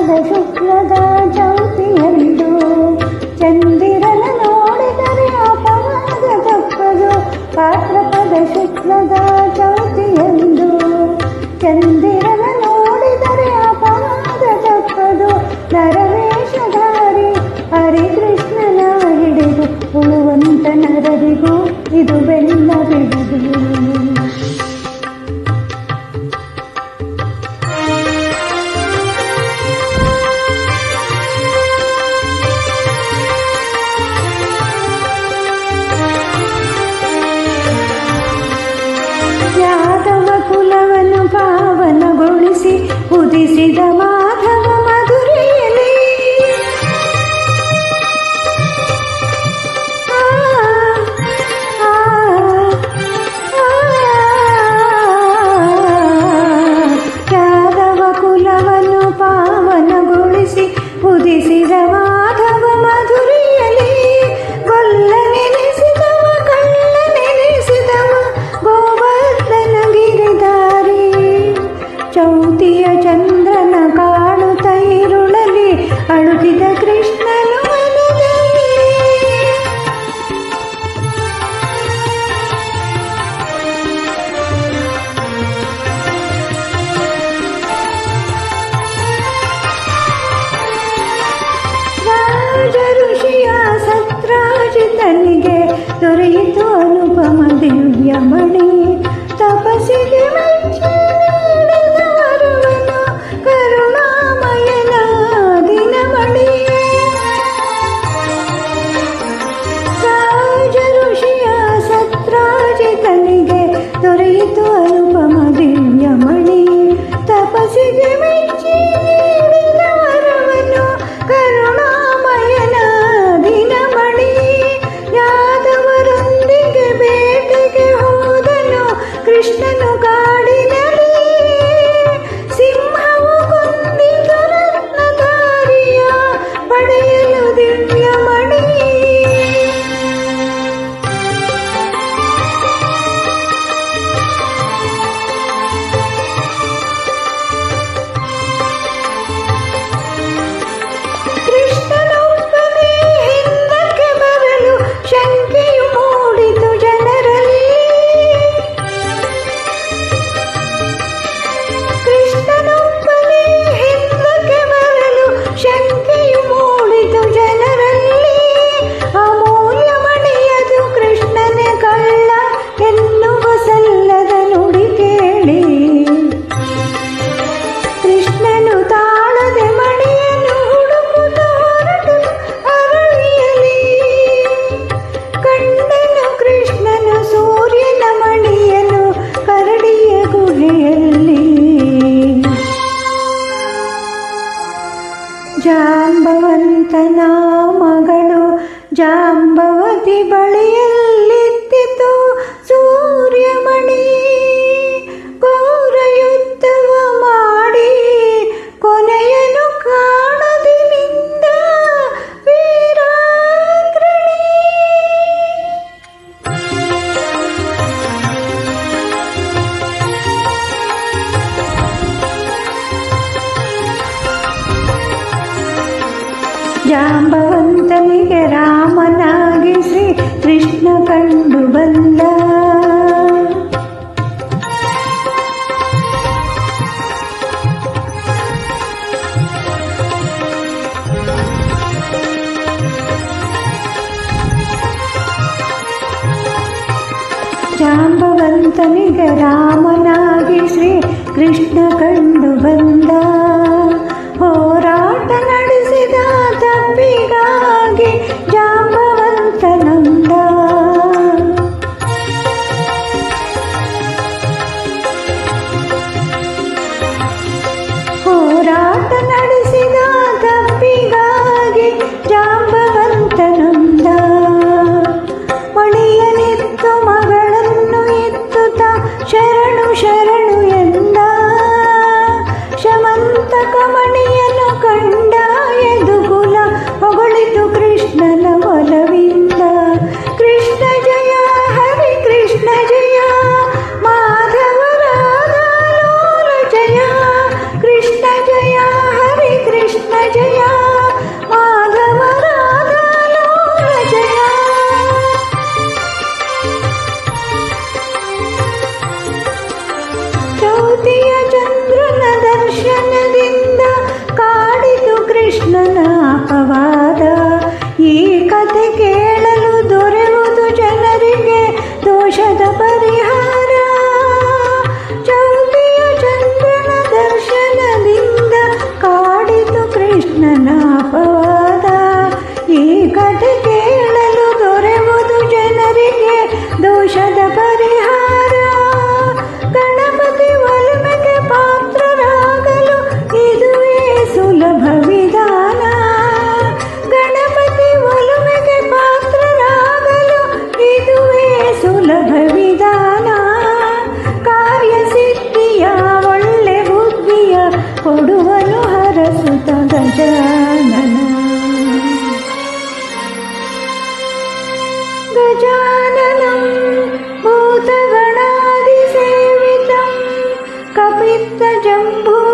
ಪಾದ ಶುಕ್ಲದ ಚೌತಿಯಂದು ಚಂದಿರನ ನೋಡಿದರೆ ಅಪರಾಧ ತಪ್ಪದು ಪಾತ್ರ ಪದ ಶುಕ್ಲದ ಚೌತಿಯಂದು ಚಂದ ಕುಲವನ್ನು ಪಾವನಗೊಳಿಸಿ ಉದಿಸಿದ ಮಾಧವ ನನಗೆ ದೊರೆಯಿತು ಅನುಪಮ ದಿವ್ಯಮಣಿ ತಪಸ್ಸಿಗೆ ಜಾಂಬವತಿ ಬಳಿಯಲ್ಲಿದ್ದಿತು ಸೂರ್ಯಮಣಿ. ಘೋರ ಮಾಡಿ ಕೊನೆಯನು ಕಾಣದಿ ಕಾಣದಿನಿಂದ ವೀರಾಂಗ್ರಣಿ. ಜಾಂಬವನ್ನ ಕರ್ತನಿಗೆ ರಾಮನಾಗಿ ಶ್ರೀ ಕೃಷ್ಣ ಕಂಡು ಬಂದ ಜಾಂಬವಂತನಿಗೆ ರಾಮ ನನ್ನಪವಾದ ಈ ಕತೆ ಕೇಳಲು ದೊರೆವುದು ಜನರಿಗೆ ದೋಷದ ಪರಿಹಾರ ಗಣಪತಿ ಒಲಮೆಗೆ ಪಾತ್ರರಾಗಲು ಇದುವೇ ಸುಲಭ ವಿಧಾನ ಗಣಪತಿ ಒಲಮೆಗೆ ಪಾತ್ರರಾಗಲು ಇದುವೇ ಸುಲಭ ವಿಧಾನ ಕಾರ್ಯಸಿದ್ಧಿಯ ಒಳ್ಳೆ ಬುದ್ಧಿಯ ಕೊಡುವ नित्यजम्भू